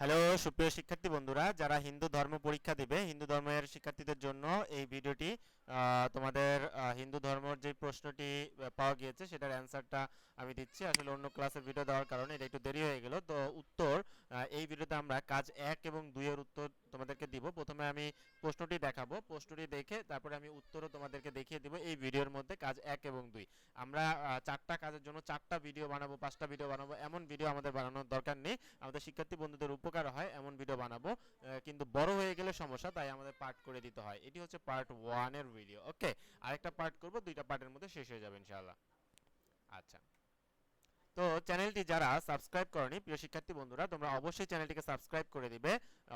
Hello, সুপ্রিয় শিক্ষার্থী বন্ধুরা, যারা হিন্দু ধর্ম পরীক্ষা দিবে, হিন্দু ধর্মের শিক্ষার্থীদের জন্য এই ভিডিওটি তোমাদের হিন্দু ধর্মের যে প্রশ্নটি পাওয়া গিয়েছে, সেটার অ্যান্সারটা আমি দিচ্ছি। আসলে অন্য ক্লাসের ভিডিও দেওয়ার কারণে এটা একটু দেরি হয়ে গেল। তো উত্তর এই ভিডিওতে আমরা কাজ এক এবং দুইয়ের উত্তর তোমাদেরকে দিব। প্রথমে আমি প্রশ্নটি দেখাবো। প্রশ্নটি দেখে তারপরে আমি উত্তরও তোমাদেরকে দেখিয়ে দিব এই ভিডিওর মধ্যে কাজ এক এবং দুই। আমরা চারটা কাজের জন্য চারটা ভিডিও বানাবো, পাঁচটা ভিডিও বানাবো, এমন ভিডিও আমাদের বানানোর দরকার নেই। আমাদের শিক্ষার্থী বন্ধুদের উপকার হয়, এমন ভিডিও বানাবো কিন্তু বড় হয়ে গেলে সমস্যা, তাই আমাদের পার্ট করে দিতে হয়। এটি হচ্ছে পার্ট ওয়ানের ভিডিও ওকে আরেকটা পার্ট করব, দুইটা পার্টের মধ্যে শেষ হয়ে যাবে, ইনশাআল্লাহ। আচ্ছা। তো চ্যানেলটি যারা সাবস্ক্রাইব করনি, প্রিয় শিক্ষার্থী বন্ধুরা, তোমরা অবশ্যই চ্যানেলটিকে সাবস্ক্রাইব করে দিবে।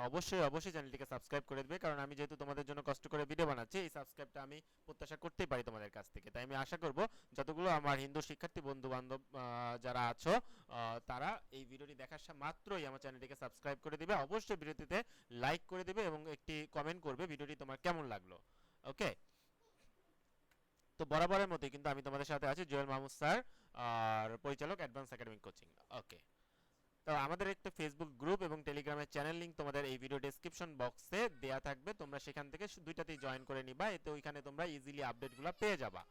অবশ্যই অবশ্যই চ্যানেলটিকে সাবস্ক্রাইব করে দিবে, কারণ আমি যেহেতু তোমাদের জন্য কষ্ট করে ভিডিও বানাচ্ছি, এই সাবস্ক্রাইবটা আমি প্রত্যাশা করতেই পারি তোমাদের কাছ থেকে। তাই আমি আশা করব যতগুলো আমার হিন্দু শিক্ষার্থী বন্ধু বান্ধব যারা আছো তারা এই ভিডিওটি দেখার মাত্রই আমার চ্যানেলটিকে সাবস্ক্রাইব করে দিবে। অবশ্যই ভিডিওটিতে লাইক করে দিবে এবং একটি কমেন্ট করবে, ভিডিওটি তোমার কেমন লাগল। ওকে তো বরাবরের মতোই কিন্তু আমি তোমাদের সাথে আছি, জুয়েল মাহমুদ স্যার আর পরিচালক অ্যাডভান্স একাডেমিক কোচিং ওকে তো আমাদের একটা ফেসবুক গ্রুপ এবং টেলিগ্রামের চ্যানেল লিঙ্ক তোমাদের এই ভিডিও ডেসক্রিপশন বক্সে দেয়া থাকবে। তোমরা সেখান থেকে দুইটাতেই জয়েন করে নিবা, এতে ওইখানে তোমরা ইজিলি আপডেটগুলো পেয়ে যাবা।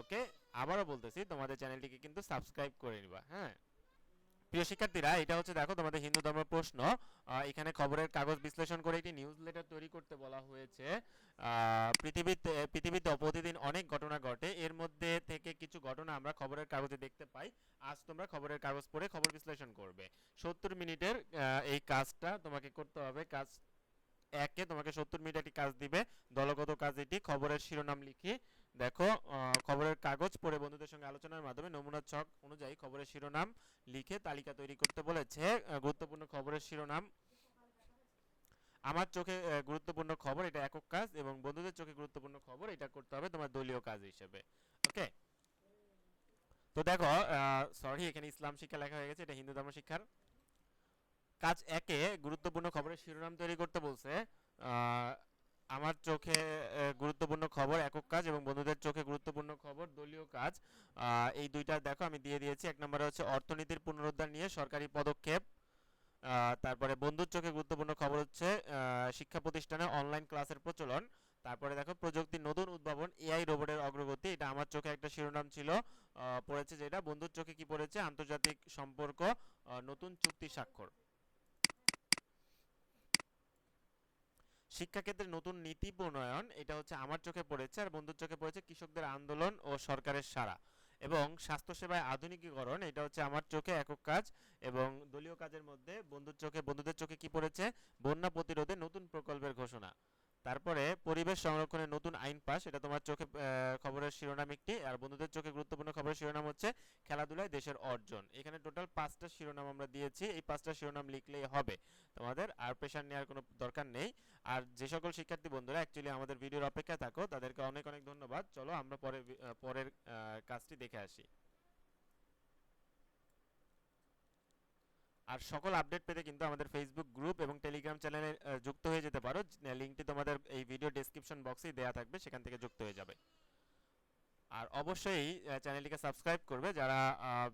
ওকে আবারও বলতেছি, তোমাদের চ্যানেলটিকে কিন্তু সাবস্ক্রাইব করে নিবা হ্যাঁ? প্রিয় শিক্ষার্থীরা, এটা হচ্ছে দেখো তোমাদের হিন্দু ধর্ম প্রশ্ন। এখানে খবরের কাগজ বিশ্লেষণ করে একটি নিউজ লেটার তৈরি করতে বলা হয়েছে। পৃথিবীতে পৃথিবীতে প্রতিদিন অনেক ঘটনা ঘটে। এর মধ্যে থেকে কিছু ঘটনা আমরা খবরের কাগজে দেখতে পাই। আজ তোমরা খবরের কাগজ পড়ে খবর বিশ্লেষণ করবে। সত্তর মিনিটের এই কাজটা তোমাকে করতে হবে। কাজ একে তোমাকে সত্তর মিনিট একটি কাজ দিবে। দলগত কাজ এটি। খবরের শিরোনাম লিখি দেখো খবরের কাগজ পড়ে বন্ধুদের সঙ্গে আলোচনার মাধ্যমে নমুনা ছক অনুযায়ী খবরের শিরোনাম লিখে তালিকা তৈরি করতে বলেছে। গুরুত্বপূর্ণ খবরের শিরোনাম, আমার চোখে গুরুত্বপূর্ণ খবর, এটা একক কাজ এবং বন্ধুদের চোখে গুরুত্বপূর্ণ খবর, এটা করতে হবে তোমার দলীয় কাজ হিসেবে। ওকে? তো দেখো সরি এখানে ইসলাম শিক্ষা লেখা হয়ে গেছে, এটা হিন্দু ধর্ম শিক্ষার কাজ একে গুরুত্বপূর্ণ খবরের শিরোনাম তৈরি করতে বলছে। আমার চোখে গুরুত্বপূর্ণ খবর, একক কাজ এবং কাজ। এই দুইটা দেখো, আমি দিয়ে দিয়েছি। এক নম্বরে হচ্ছে অর্থনীতির পুনরুদ্ধার নিয়ে সরকারি পদক্ষেপ। তারপরে বন্ধুর চোখে গুরুত্বপূর্ণ খবর হচ্ছে শিক্ষা প্রতিষ্ঠানে অনলাইন ক্লাসের প্রচলন। তারপরে দেখো, প্রযুক্তির নতুন উদ্ভাবন এআই রোবটের অগ্রগতি, এটা আমার চোখে একটা শিরোনাম ছিল। পড়েছে যেটা, বন্ধুর চোখে কি পড়েছে? আন্তর্জাতিক সম্পর্ক নতুন চুক্তি স্বাক্ষর। শিক্ষাক্ষেত্রে নতুন নীতি প্রণয়ন, এটা হচ্ছে আমার চোখে পড়েছে আর বন্ধুর চোখে পড়েছে কৃষকদের আন্দোলন ও সরকারের সারা এবং স্বাস্থ্যসেবায় আধুনিকীকরণ, এটা হচ্ছে আমার চোখে একক কাজ এবং দলীয় কাজের মধ্যে বন্ধুর চোখে, বন্ধুদের চোখে কি পড়েছে? বন্যা প্রতিরোধে নতুন প্রকল্পের ঘোষণা। তারপরে পরিবেশ সংরক্ষণের নতুন আইন পাস, এটা তোমার চোখে খবরের শিরোনাম একটি, আর বন্ধুদের চোখে গুরুত্বপূর্ণ খবরের শিরোনাম হচ্ছে খেলাধুলায় দেশের অর্জন। এখানে টোটাল পাঁচটা শিরোনাম আমরা দিয়েছি, এই পাঁচটা শিরোনাম লিখলেই হবে তোমাদের, আর প্রেশার নেওয়ার কোনো দরকার নেই। আর যে সকল শিক্ষার্থী বন্ধুরা অ্যাকচুয়ালি আমাদের ভিডিওর অপেক্ষায় থাকো, তাদেরকে অনেক অনেক ধন্যবাদ। চলো আমরা পরের পরের কাজটি দেখে আসি। আর সকল আপডেট পেতে কিন্তু আমাদের ফেসবুক গ্রুপ এবং টেলিগ্রাম চ্যানেলে যুক্ত হয়ে যেতে পারো। লিঙ্কটি তোমাদের এই ভিডিও ডেসক্রিপশন বক্সেই দেওয়া থাকবে, সেখান থেকে যুক্ত হয়ে যাবে। আর অবশ্যই চ্যানেলটিকে সাবস্ক্রাইব করবে। যারা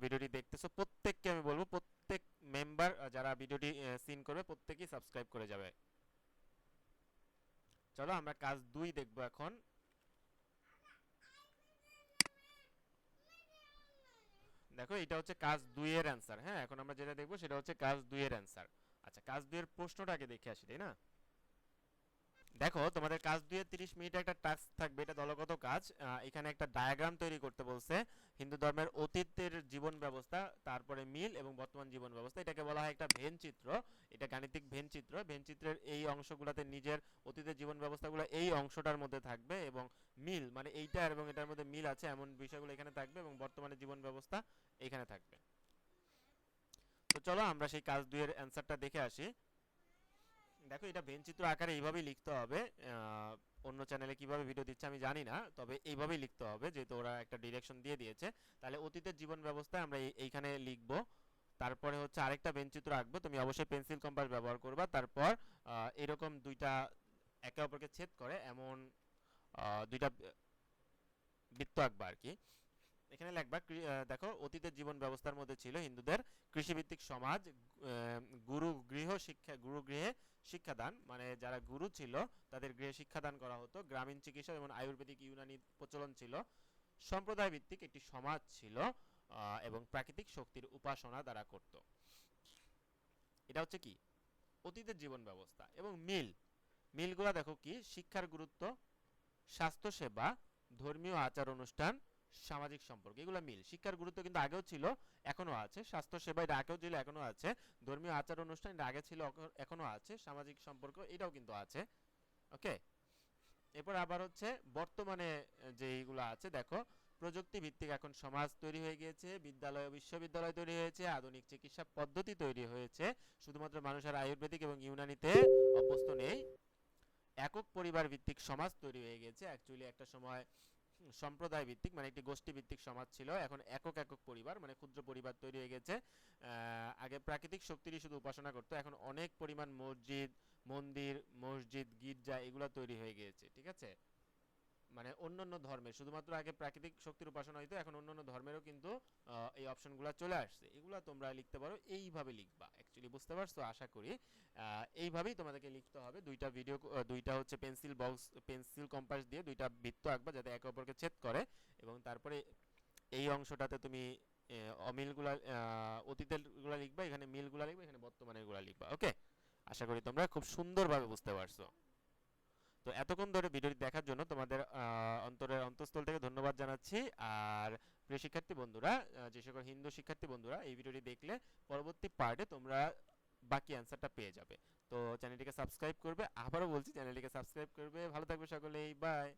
ভিডিওটি দেখতেছো, প্রত্যেককে আমি বলব, প্রত্যেক মেম্বার যারা ভিডিওটি সিন করবে, প্রত্যেকেই সাবস্ক্রাইব করে যাবে। চলো আমরা কাজ দুই দেখব এখন। দেখো, এটা হচ্ছে কাজ দুইয়ের অ্যান্সার হ্যাঁ? এখন আমরা যেটা দেখব, সেটা হচ্ছে কাজ দুইয়ের অ্যান্সার আচ্ছা কাজ দুইয়ের প্রশ্নটা আগে দেখে আসি, তাই না? দেখো, তোমাদের কাজ দুইয়ের তিরিশ মিনিট একটা টাস্ক থাকবে, এটা দলগত কাজ। এখানে একটা ডায়াগ্রাম তৈরি করতে বলছে। হিন্দু ধর্মের অতীতের জীবন ব্যবস্থা, তারপরে মিল এবং বর্তমান জীবন ব্যবস্থা। এটাকে বলা হয় একটা ভেন চিত্র। এটা গাণিতিক ভেন চিত্র। ভেন চিত্রের এই অংশগুলোতে নিজের অতীতের জীবন ব্যবস্থাগুলো এই অংশটার মধ্যে থাকবে এবং মিল মানে এইটা এবং এটার মধ্যে মিল আছে, এমন বিষয়গুলো এখানে থাকবে এবং বর্তমানে জীবন ব্যবস্থা এখানে থাকবে। তো চলো আমরা সেই কাজ দুইয়ের অ্যান্সারটা দেখে আসি। দেখো, এটা ভেনচিত্র আকারে এইভাবেই লিখতে হবে। অন্য চ্যানেলে কীভাবে ভিডিও দিচ্ছে আমি জানি না, তবে এইভাবেই লিখতে হবে, যেহেতু ওরা একটা ডিরেকশন দিয়ে দিয়েছে। তাহলে অতীতের জীবন ব্যবস্থায় আমরা এইখানে লিখব। তারপরে হচ্ছে আরেকটা ভেনচিত্র আঁকবো, তুমি অবশ্যই পেন্সিল কম্পাস ব্যবহার করবা। তারপর এরকম দুইটা একে অপরকে ছেদ করে এমন দুইটা বৃত্ত আঁকবা আর কি। এখানে লিখবা দেখো, অতীতের জীবন ব্যবস্থার মধ্যে ছিল হিন্দুদের কৃষিভিত্তিক সমাজ গুরু গৃহ শিক্ষা, গুরু গৃহে শিক্ষাদান। মানে যারা গুরু ছিল, তাদের গৃহে শিক্ষাদান করা হতো। গ্রামীণ চিকিৎসা এবং আয়ুর্বেদিক, ইউনানি প্রচলন ছিল। সম্প্রদায় ভিত্তিক একটি সমাজ ছিল এবং প্রাকৃতিক শক্তির উপাসনা দ্বারা করত। এটা হচ্ছে কি? অতীতের জীবন ব্যবস্থা এবং মিল। মিলগুলা দেখো কি? শিক্ষার গুরুত্ব স্বাস্থ্য সেবা ধর্মীয় আচার অনুষ্ঠান সামাজিক সম্পর্ক, এগুলো মিল। শিক্ষার গুরুত্ব কিন্তু আগেও ছিল এখনও আছে। স্বাস্থ্য সেবা এটা আগেও ছিল এখনও আছে। ধর্মীয় আচার অনুষ্ঠান এটা আগে ছিল এখ- এখনও আছে। সামাজিক সম্পর্ক, এটাও কিন্তু আছে। ওকে? এরপর আবার হচ্ছে বর্তমানে যেইগুলো আছে, দেখো প্রযুক্তি ভিত্তিক এখন সমাজ তৈরি হয়ে গিয়েছে, বিদ্যালয় বিশ্ববিদ্যালয় তৈরি হয়েছে, আধুনিক চিকিৎসা পদ্ধতি তৈরি হয়েছে, শুধুমাত্র মানুষের আয়ুর্বেদিক এবং ইউনানিতে অভ্যস্ত নেই। একক পরিবার ভিত্তিক সমাজ তৈরি হয়ে গেছে অ্যাকচুয়ালি একটা সময় সম্প্রদায় ভিত্তিক মানে একটি গোষ্ঠী ভিত্তিক সমাজ ছিল। এখন একক একক পরিবার মানে ক্ষুদ্র পরিবার তৈরি হয়ে গেছে। আগে প্রাকৃতিক শক্তিরই শুধু উপাসনা করতো, এখন অনেক পরিমাণ মসজিদ, মন্দির, মসজিদ, গির্জা এগুলো তৈরি হয়ে গিয়েছে, ঠিক আছে? মানে অন্যান্য ধর্মের শুধুমাত্র আগে প্রাকৃতিক শক্তির উপাসনা হইতো এখন অন্যান্য ধর্মেরও কিন্তু এই অপশনগুলো চলে আসছে। এগুলো তোমরা লিখতে পারো এইভাবে লিখবা অ্যাকচুয়ালি বুঝতে পারছ? আশা করি এইভাবেই তোমাদেরকে লিখতে হবে। দুইটা ভিডিও দুইটা হচ্ছে পেন্সিল বক্স পেন্সিল কম্পাস দিয়ে দুইটা বৃত্ত আঁকবা যাতে একে অপরকে ছেদ করে এবং তারপরে এই অংশটাতে তুমি অমিলগুলা আহ, অতীতেরগুলা লিখবা এখানে মিলগুলা লিখবা এখানে বর্তমানেরগুলা লিখবা ওকে আশা করি তোমরা খুব সুন্দরভাবে বুঝতে পারছ। তো এতক্ষণ ধরে ভিডিওটি দেখার জন্য তোমাদের অন্তরের অন্তঃস্থল থেকে ধন্যবাদ জানাচ্ছি। আর প্রিয় শিক্ষার্থী বন্ধুরা যে সকল হিন্দু শিক্ষার্থী বন্ধুরা, এই ভিডিওটি দেখলে পরবর্তী পার্টে তোমরা বাকি অ্যান্সারটা পেয়ে যাবে। তো চ্যানেলটিকে সাবস্ক্রাইব করবে। আবারও বলছি চ্যানেলটিকে সাবস্ক্রাইব করবে। ভালো থাকবে সকলেই। বাই